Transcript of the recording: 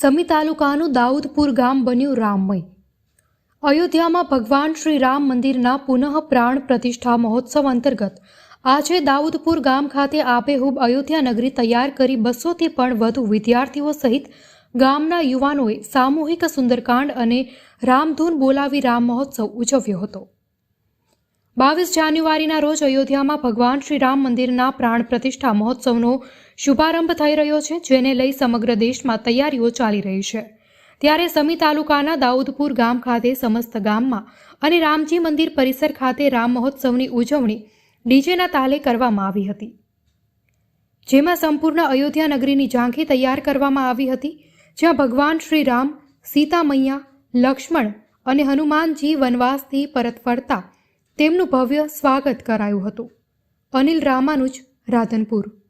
સમી તાલુકાનું દાઉદપુર ગામ બન્યું રામમય. અયોધ્યામાં ભગવાન શ્રી રામ મંદિરના પુનઃ પ્રાણ પ્રતિષ્ઠા મહોત્સવ અંતર્ગત આજે દાઉદપુર ગામ ખાતે આબેહૂબ અયોધ્યા નગરી તૈયાર કરી બસોથી પણ વધુ વિદ્યાર્થીઓ સહિત ગામના યુવાનોએ સામૂહિક સુંદરકાંડ અને રામધૂન બોલાવી રામ મહોત્સવ ઉજવ્યો હતો. બાવીસ જાન્યુઆરીના રોજ અયોધ્યામાં ભગવાન શ્રી રામ મંદિરના પ્રાણ પ્રતિષ્ઠા મહોત્સવનો શુભારંભ થઈ રહ્યો છે, જેને લઈ સમગ્ર દેશમાં તૈયારીઓ ચાલી રહી છે. ત્યારે સમી તાલુકાના દાઉદપુર ગામ ખાતે સમસ્ત ગામમાં અને રામજી મંદિર પરિસર ખાતે રામ મહોત્સવની ઉજવણી ડીજેના તાલે કરવામાં આવી હતી. જેમાં સંપૂર્ણ અયોધ્યા નગરીની ઝાંખી તૈયાર કરવામાં આવી હતી, જ્યાં ભગવાન શ્રી રામ સીતા મૈયા લક્ષ્મણ અને હનુમાનજી વનવાસથી પરત ફરતા તેમનું ભવ્ય સ્વાગત કરાયું હતું. અનિલ રામાનુજ રાધનપુર.